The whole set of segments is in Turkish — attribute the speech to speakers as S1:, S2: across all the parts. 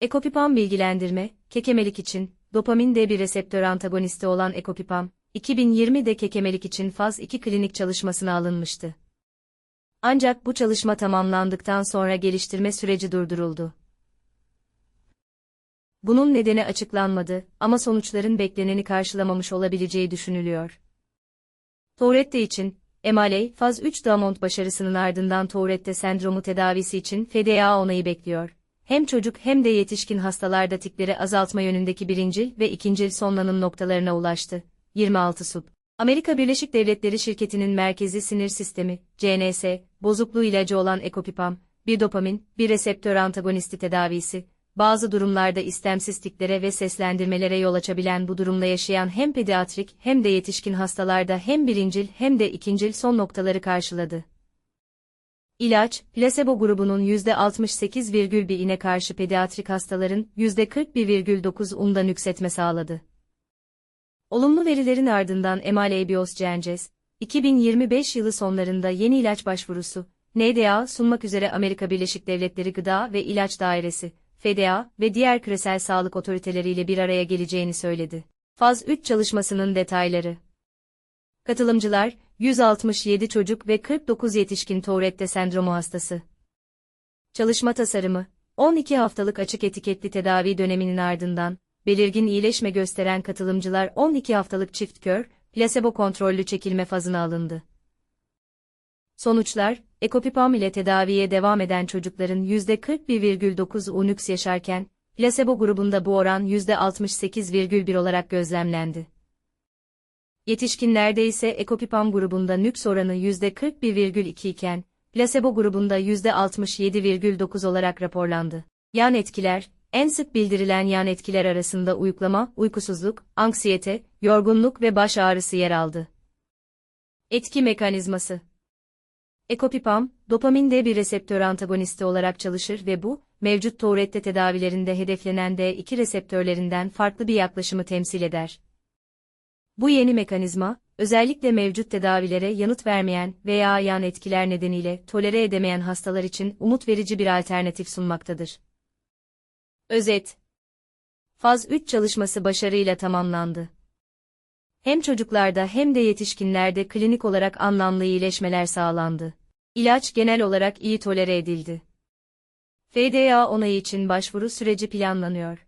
S1: Ekopipam bilgilendirme, kekemelik için, dopamin D1 reseptör antagonisti olan ekopipam, 2020'de kekemelik için faz 2 klinik çalışmasına alınmıştı. Ancak bu çalışma tamamlandıktan sonra geliştirme süreci durduruldu. Bunun nedeni açıklanmadı ama sonuçların bekleneni karşılamamış olabileceği düşünülüyor. Tourette için, MLA, faz 3 Damont başarısının ardından Tourette sendromu tedavisi için FDA onayı bekliyor. Hem çocuk hem de yetişkin hastalarda tikleri azaltma yönündeki birincil ve ikincil sonlanım noktalarına ulaştı. 26 sub. Amerika Birleşik Devletleri şirketinin merkezi sinir sistemi, CNS, bozukluğu ilacı olan ekopipam, bir dopamin, bir reseptör antagonisti tedavisi, bazı durumlarda istemsiz tiklere ve seslendirmelere yol açabilen bu durumla yaşayan hem pediatrik hem de yetişkin hastalarda hem birincil hem de ikincil son noktaları karşıladı. İlaç, plasebo grubunun %68,1'ine karşı pediatrik hastaların %41,9'unda nüksetme sağladı. Olumlu verilerin ardından Emal Bios Cences, 2025 yılı sonlarında yeni ilaç başvurusu, NDA sunmak üzere Amerika Birleşik Devletleri Gıda ve İlaç Dairesi, FDA ve diğer küresel sağlık otoriteleriyle bir araya geleceğini söyledi. Faz 3 çalışmasının detayları Katılımcılar, 167 çocuk ve 49 yetişkin Tourette sendromu hastası. Çalışma tasarımı, 12 haftalık açık etiketli tedavi döneminin ardından, belirgin iyileşme gösteren katılımcılar 12 haftalık çift kör, plasebo kontrollü çekilme fazına alındı. Sonuçlar, ekopipam ile tedaviye devam eden çocukların %41,9 unüks yaşarken, plasebo grubunda bu oran %68,1 olarak gözlemlendi. Yetişkinlerde ise ekopipam grubunda nüks oranı %41,2 iken, plasebo grubunda %67,9 olarak raporlandı. Yan etkiler, en sık bildirilen yan etkiler arasında uyuklama, uykusuzluk, anksiyete, yorgunluk ve baş ağrısı yer aldı. Etki mekanizması Ekopipam, dopamin D1 reseptör antagonisti olarak çalışır ve bu, mevcut Tourette tedavilerinde hedeflenen D2 reseptörlerinden farklı bir yaklaşımı temsil eder. Bu yeni mekanizma, özellikle mevcut tedavilere yanıt vermeyen veya yan etkiler nedeniyle tolere edemeyen hastalar için umut verici bir alternatif sunmaktadır. Özet Faz 3 çalışması başarıyla tamamlandı. Hem çocuklarda hem de yetişkinlerde klinik olarak anlamlı iyileşmeler sağlandı. İlaç genel olarak iyi tolere edildi. FDA onayı için başvuru süreci planlanıyor.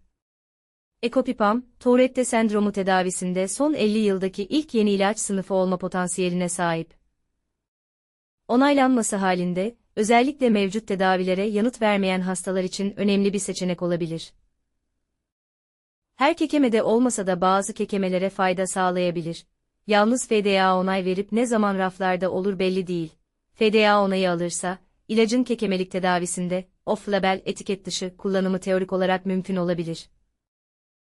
S1: Ekopipam, Tourette sendromu tedavisinde son 50 yıldaki ilk yeni ilaç sınıfı olma potansiyeline sahip. Onaylanması halinde, özellikle mevcut tedavilere yanıt vermeyen hastalar için önemli bir seçenek olabilir. Her kekemede olmasa da bazı kekemelere fayda sağlayabilir. Yalnız FDA onay verip ne zaman raflarda olur belli değil. FDA onayı alırsa, ilacın kekemelik tedavisinde, off-label etiket dışı kullanımı teorik olarak mümkün olabilir.